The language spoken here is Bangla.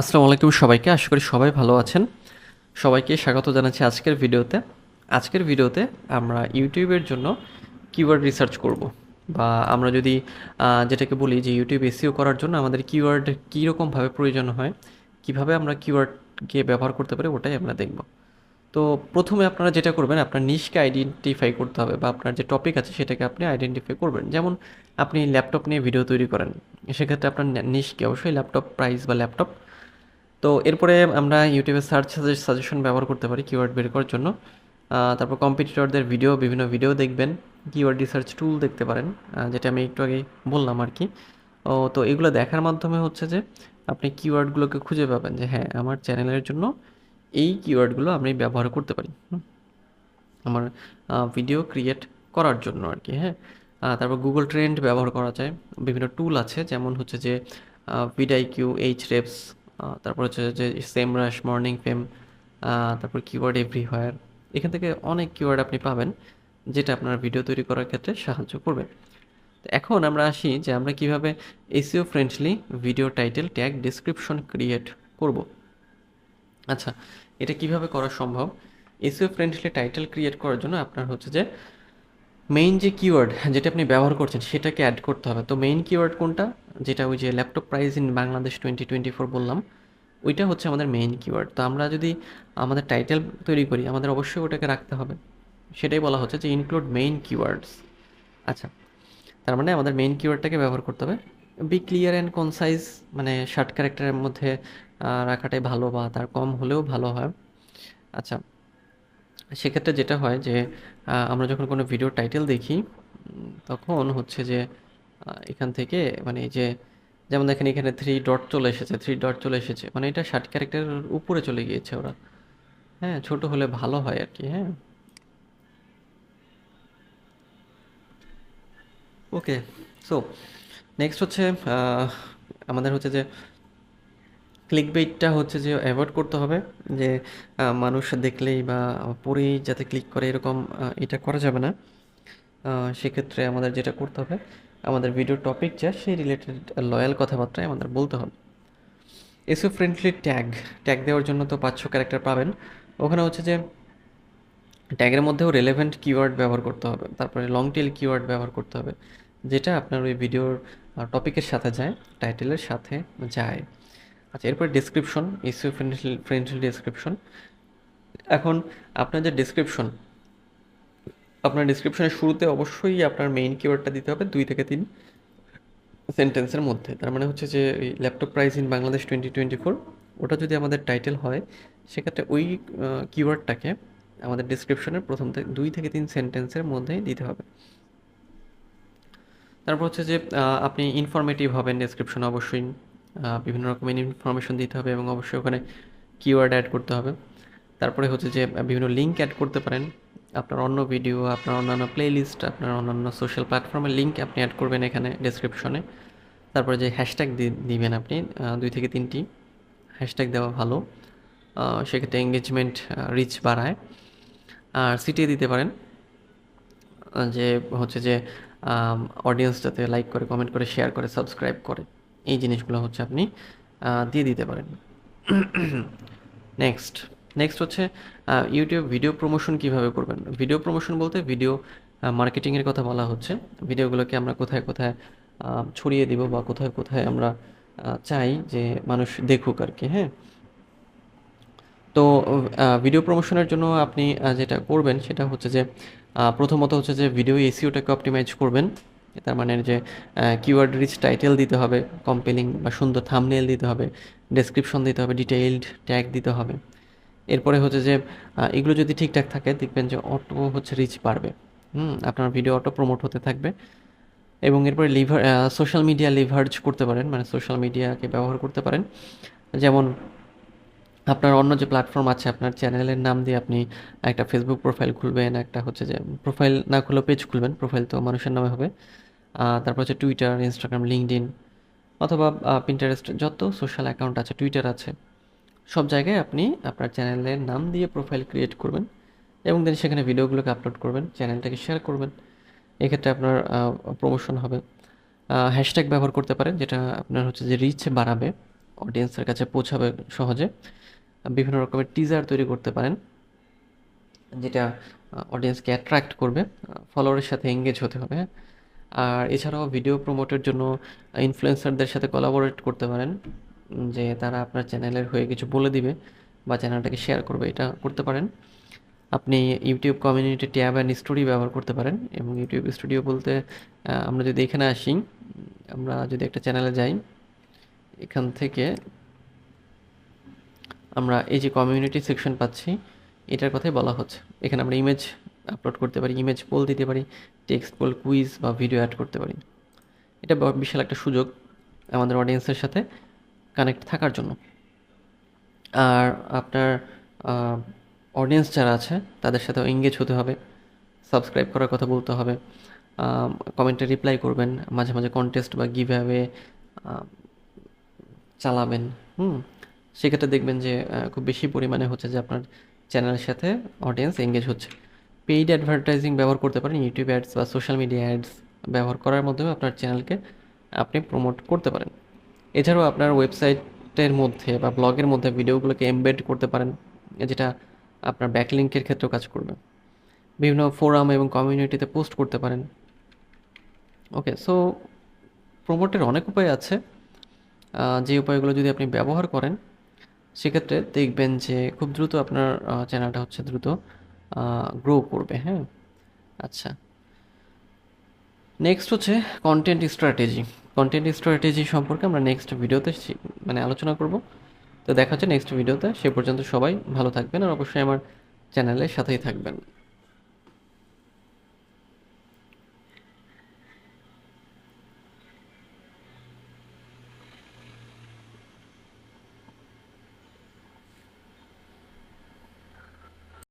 আসসালামু আলাইকুম সবাইকে, আশা করি সবাই ভালো আছেন। সবাইকে স্বাগত জানাচ্ছি আজকের ভিডিওতে। আজকের ভিডিওতে আমরা ইউটিউবের জন্য কিওয়ার্ড রিসার্চ করব। বা আমরা যদি যেটাকে বলি যে ইউটিউব এসিও করার জন্য আমাদের কিওয়ার্ড কীরকমভাবে প্রয়োজন হয়, কীভাবে আমরা কিওয়ার্ডকে ব্যবহার করতে পারি ওটাই আমরা দেখব। তো প্রথমে আপনারা যেটা করবেন, আপনার নিশকে আইডেন্টিফাই করতে হবে বা আপনার যে টপিক আছে সেটাকে আপনি আইডেন্টিফাই করবেন। যেমন আপনি ল্যাপটপ নিয়ে ভিডিও তৈরি করেন, সেক্ষেত্রে আপনার নিশকে অবশ্যই ল্যাপটপ প্রাইস বা ল্যাপটপ তো এরপরে আমরা ইউটিউবে সার্চ সাজেশন ব্যবহার করতে পারি কিওয়ার্ড বের করার জন্য। তারপর কম্পিটিটরদের ভিডিও বিভিন্ন ভিডিও দেখবেন কিওয়ার্ড রিসার্চ টুল দেখতে পারেন যেটা আমি একটু আগে বললাম আর কি। ও, তো এগুলো দেখার মাধ্যমে হচ্ছে যে আপনি কিওয়ার্ডগুলোকে খুঁজে পাবেন যে হ্যাঁ আমার চ্যানেলের জন্য এই কিওয়ার্ডগুলো আমি ব্যবহার করতে পারি। আমার ভিডিও ক্রিয়েট করার জন্য আর কি হ্যাঁ। তারপর গুগল ট্রেন্ড ব্যবহার করা যায়। বিভিন্ন টুল আছে, যেমন হচ্ছে যে ভিডাই কিউ এইচ রেপস তারপর হচ্ছে যে সেম রাশ মর্নিং ফেম তারপর কিওয়ার্ড এভরি এভরিহোয়ার এখান থেকে অনেক কিওয়ার্ড আপনি পাবেন, যেটা আপনার ভিডিও তৈরি করার ক্ষেত্রে সাহায্য করবে। এখন আমরা আসি যে আমরা কীভাবে SEO friendly video title tag description create করব। আচ্ছা এটা কীভাবে করা সম্ভব? এসিও ফ্রেন্ডলি টাইটেল ক্রিয়েট করার জন্য আপনার হচ্ছে যে মেইন যে কিওয়ার্ড যেটা আপনি ব্যবহার করছেন সেটাকে অ্যাড করতে হবে। তো মেইন কিওয়ার্ড কোনটা? যেটা ওই যে laptop price in Bangladesh twenty twenty four বললাম, ওইটা হচ্ছে আমাদের মেইন কিওয়ার্ড তো আমরা যদি আমাদের টাইটেল তৈরি করি, আমাদের অবশ্যই ওটাকে রাখতে হবে। সেটাই বলা হচ্ছে যে ইনক্লুড মেইন কিওয়ার্ডস আচ্ছা তার মানে আমাদের মেইন কিওয়ার্ডটাকে ব্যবহার করতে হবে। বি ক্লিয়ার অ্যান্ড কনসাইজ মানে শার্ট ক্যারেক্টারের মধ্যে রাখাটাই ভালো বা তার কম হলেও ভালো হয়। আচ্ছা সেক্ষেত্রে যেটা হয় যে আমরা যখন কোনো ভিডিও টাইটেল দেখি, তখন হচ্ছে যে এখান থেকে মানে এই যে, যেমন দেখেন এখানে থ্রি ডট চলে এসেছে থ্রি ডট চলে এসেছে মানে এটা ষাট ক্যারেক্টারের উপরে চলে গিয়েছে ওরা। হ্যাঁ ছোট হলে ভালো হয় আর কি হ্যাঁ। ওকে সো নেক্সট হচ্ছে আমাদের হচ্ছে যে ক্লিক বেইটটা হচ্ছে যে অ্যাভয়েড করতে হবে, যে মানুষ দেখলেই বা পড়েই যাতে ক্লিক করে এরকম এটা করা যাবে না। সেক্ষেত্রে আমাদের যেটা করতে হবে, আমাদের ভিডিও টপিক যা, সেই রিলেটেড লয়াল কথাবার্তায় আমাদের বলতে হবে। এসও ফ্রেন্ডলি ট্যাগ ট্যাগ দেওয়ার জন্য তো পাঁচশো ক্যারেক্টার পাবেন। ওখানে হচ্ছে যে ট্যাগের মধ্যেও রেলেভেন্ট কিওয়ার্ড ব্যবহার করতে হবে, তারপরে লং টেল কিওয়ার্ড ব্যবহার করতে হবে, যেটা আপনার ওই ভিডিওর টপিকের সাথে যায় টাইটেলের সাথে যায়। আচ্ছা এরপরে description SEO friendly friendly description এখন আপনার যে ডিসক্রিপশন আপনার ডিসক্রিপশনের শুরুতে অবশ্যই আপনার মেইন কিওয়ার্ডটা দিতে হবে দুই থেকে তিন সেন্টেন্সের মধ্যে। তার মানে হচ্ছে যে ওই laptop price in Bangladesh twenty twenty four ওটা যদি আমাদের টাইটেল হয়, সেক্ষেত্রে ওই কিওয়ার্ডটাকে আমাদের ডিসক্রিপশনের প্রথম থেকে দুই থেকে তিন সেন্টেন্সের মধ্যেই দিতে হবে। তারপর হচ্ছে যে আপনি ইনফরমেটিভ হবেন ডেসক্রিপশনে অবশ্যই। বিভিন্ন রকমের ইনফরমেশন দিতে হবে এবং অবশ্যই ওখানে কিওয়ার্ড অ্যাড করতে হবে। তারপরে হচ্ছে যে বিভিন্ন লিঙ্ক অ্যাড করতে পারেন। আপনার অন্য ভিডিও আপনার অন্যান্য প্লেলিস্ট আপনার অন্যান্য সোশ্যাল প্ল্যাটফর্মের লিঙ্ক আপনি অ্যাড করবেন এখানে ডেসক্রিপশনে তারপরে যে হ্যাশট্যাগ দিবেন আপনি দুই থেকে তিনটি হ্যাশট্যাগ দেওয়া ভালো। সেক্ষেত্রে এঙ্গেজমেন্ট রিচ বাড়ায়। আর সিটিয়ে দিতে পারেন। যে হচ্ছে যে অডিয়েন্স যাতে লাইক করে কমেন্ট করে শেয়ার করে সাবস্ক্রাইব করে। এই জিনিসগুলো হচ্ছে আপনি দিয়ে দিতে পারেন। নেক্সট নেক্সট হচ্ছে ইউটিউব ভিডিও প্রমোশন কীভাবে করবেন? ভিডিও প্রমোশন বলতে ভিডিও মার্কেটিংয়ের কথা বলা হচ্ছে। ভিডিওগুলোকে আমরা কোথায় কোথায় ছড়িয়ে দিব বা কোথায় কোথায় আমরা চাই যে মানুষ দেখুক আর কি হ্যাঁ? তো ভিডিও প্রমোশনের জন্য আপনি যেটা করবেন সেটা হচ্ছে যে প্রথমত হচ্ছে যে ভিডিও এসিওটাকে অপটিমাইজ করবেন। তার মানে যে কিওয়ার্ড রিচ টাইটেল দিতে হবে কম্পেলিং বা সুন্দর থামনেল দিতে হবে ডেসক্রিপশন দিতে হবে ডিটেইলড ট্যাগ দিতে হবে। এরপরে হচ্ছে যে এগুলো যদি ঠিকঠাক থাকে, দেখবেন যে অটো হচ্ছে রিচ বাড়বে। হুম, আপনার ভিডিও অটো প্রমোট হতে থাকবে। এবং এরপরে লিভার সোশ্যাল মিডিয়া লিভার্জ করতে পারেন মানে সোশ্যাল মিডিয়াকে ব্যবহার করতে পারেন। যেমন, আপনার অন্য যে প্ল্যাটফর্ম আছে, আপনার চ্যানেলের নাম দিয়ে আপনি একটা ফেসবুক প্রোফাইল খুলবেন, একটা হচ্ছে যে প্রোফাইল না খুলেও পেজ খুলবেন প্রোফাইল তো মানুষের নামে হবে। তারপর হচ্ছে টুইটার ইনস্টাগ্রাম লিঙ্কডিন অথবা পিন্টারেস্ট যত সোশ্যাল অ্যাকাউন্ট আছে টুইটার আছে, সব জায়গায় আপনি আপনার চ্যানেলের নাম দিয়ে প্রোফাইল ক্রিয়েট করবেন এবং দেন সেখানে ভিডিওগুলোকে আপলোড করবেন চ্যানেলটাকে শেয়ার করবেন। এক্ষেত্রে আপনার প্রমোশন হবে। হ্যাশট্যাগ ব্যবহার করতে পারেন, যেটা আপনার হচ্ছে যে রিচ বাড়াবে অডিয়েন্সের কাছে পৌঁছাবে সহজে। বিভিন্ন রকমের টিজার তৈরি করতে পারেন, যেটা অডিয়েন্সকে অ্যাট্রাক্ট করবে ফলোয়ারের সাথে এঙ্গেজ হতে হবে হ্যাঁ? আর এছাড়াও ভিডিও প্রমোটের জন্য ইনফ্লুয়েন্সারদের সাথে কোলাবোরেট করতে পারেন, যে তারা আপনার চ্যানেলের হয়ে কিছু বলে দিবে বা চ্যানেলটাকে শেয়ার করবে, এটা করতে পারেন। আপনি YouTube community tab and story ব্যবহার করতে পারেন এবং ইউটিউব স্টুডিও বলতে আমরা যদি এখানে আসি, আমরা যদি একটা চ্যানেলে যাই, এখান থেকে আমরা এই যে কমিউনিটি সেকশন পাচ্ছি, এটার কথাই বলা হচ্ছে। এখানে আমরা ইমেজ আপলোড করতে পারি ইমেজ পোল দিতে পারি টেক্সট পোল কুইজ বা ভিডিও অ্যাড করতে পারি। এটা বিশাল একটা সুযোগ আমাদের অডিয়েন্সের সাথে কানেক্ট থাকার জন্য। আর আপনার অডিয়েন্স যারা আছে, তাদের সাথেও এঙ্গেজ হতে হবে সাবস্ক্রাইব করার কথা বলতে হবে কমেন্টে রিপ্লাই করবেন, মাঝে মাঝে কন্টেস্ট বা গিভ চালাবেন, হুম? সেক্ষেত্রে দেখবেন যে খুব বেশি পরিমাণে হচ্ছে যে আপনার চ্যানেলের সাথে অডিয়েন্স এঙ্গেজ হচ্ছে। পেইড অ্যাডভার্টাইজিং ব্যবহার করতে পারেন ইউটিউব অ্যাডস বা সোশ্যাল মিডিয়া অ্যাডস ব্যবহার করার মাধ্যমে আপনার চ্যানেলকে আপনি প্রমোট করতে পারেন। এছাড়াও আপনার ওয়েবসাইটের মধ্যে বা ব্লগের মধ্যে ভিডিওগুলোকে এমবেড করতে পারেন, যেটা আপনার ব্যাকলিঙ্কের ক্ষেত্রেও কাজ করবে। বিভিন্ন ফোরাম এবং কমিউনিটিতে পোস্ট করতে পারেন। ওকে সো প্রমোটের অনেক উপায় আছে। যে উপায়গুলো যদি আপনি ব্যবহার করেন, সেক্ষেত্রে দেখবেন যে খুব দ্রুত আপনার চ্যানেলটা হচ্ছে দ্রুত। গ্রো করবে হ্যাঁ? আচ্ছা। নেক্সট হচ্ছে কন্টেন্ট স্ট্র্যাটেজি কন্টেন্ট স্ট্র্যাটেজি সম্পর্কে আমরা নেক্সট ভিডিওতে মানে আলোচনা করব। তো দেখা হচ্ছে নেক্সট ভিডিওতে সে পর্যন্ত সবাই ভালো থাকবেন আর অবশ্যই আমার চ্যানেলের সাথেই থাকবেন।